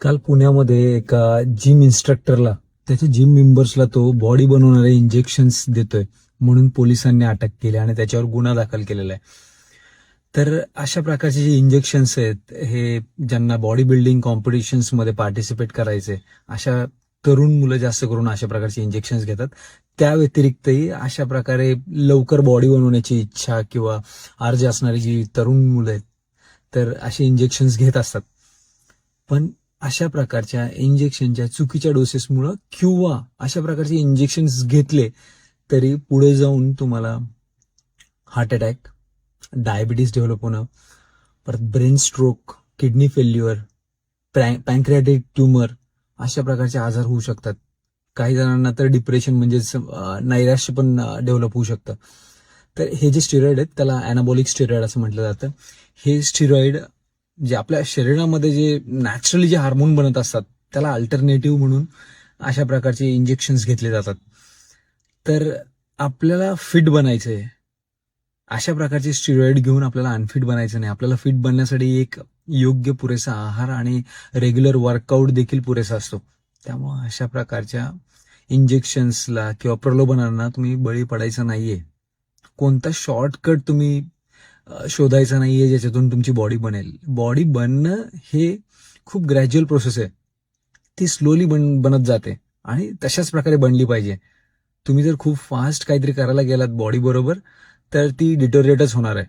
काल पुण्यामध्ये एका जिम इन्स्ट्रक्टरला त्याच्या जिम मेंबर्सला तो बॉडी बनवणारे इंजेक्शन्स देतोय. म्हणून पोलिसांनी अटक केली आणि त्याच्यावर गुन्हा दाखल केलेला आहे. तर अशा प्रकारचे जे इंजेक्शन्स आहेत हे ज्यांना बॉडी बिल्डिंग कॉम्पिटिशन्समध्ये पार्टिसिपेट करायचे अशा तरुण मुलं जास्त करून अशा प्रकारचे इंजेक्शन्स घेतात. त्या व्यतिरिक्तही अशा प्रकारे लवकर बॉडी बनवण्याची इच्छा किंवा अर्ज असणारी जी तरुण मुलं आहेत तर असे इंजेक्शन्स घेत असतात. पण अशा प्रकारच्या इंजेक्शनच्या चुकीच्या डोसेसमुळं किंवा अशा प्रकारचे इंजेक्शन्स घेतले तरी पुढे जाऊन तुम्हाला हार्ट अटॅक डायबिटीस डेव्हलप होणं परत brain stroke kidney failure pancreatic tumour अशा प्रकारचे आजार होऊ शकतात. काही जणांना तर डिप्रेशन म्हणजेच नैराश्य पण डेव्हलप होऊ शकतं. तर हे जे स्टिरॉइड आहेत त्याला अॅनाबॉलिक स्टिरॉइड असं म्हटलं जातं. हे स्टिरॉइड जे आपल्या शरीरामध्ये जे नॅचरली जे हार्मोन बनत असतात त्याला अल्टरनेटिव्ह म्हणून अशा प्रकारचे इंजेक्शन्स घेतले जातात. तर आपल्याला फिट बनायचं आहे अशा प्रकारचे स्टिरॉइड घेऊन आपल्याला अनफिट बनायचं नाही. आपल्याला फिट बनण्यासाठी एक योग्य पुरेसा आहार आणि रेग्युलर वर्कआउट देखील पुरेसा असतो. त्यामुळे अशा प्रकारच्या इंजेक्शन्सला किंवा प्रलोभनांना तुम्ही बळी पडायचं नाहीये. कोणता शॉर्टकट तुम्ही शोधायचं नाही नाहीये ज्याच्यातून तुमची बॉडी बनेल. बॉडी बनणं हे खूप ग्रॅज्युअल प्रोसेस आहे. ती स्लोली बन बनत जाते आणि तशाच प्रकारे बनली पाहिजे. तुम्ही जर खूप फास्ट काहीतरी करायला गेलात बॉडी बरोबर तर ती डिटोरिएटच होणार आहे.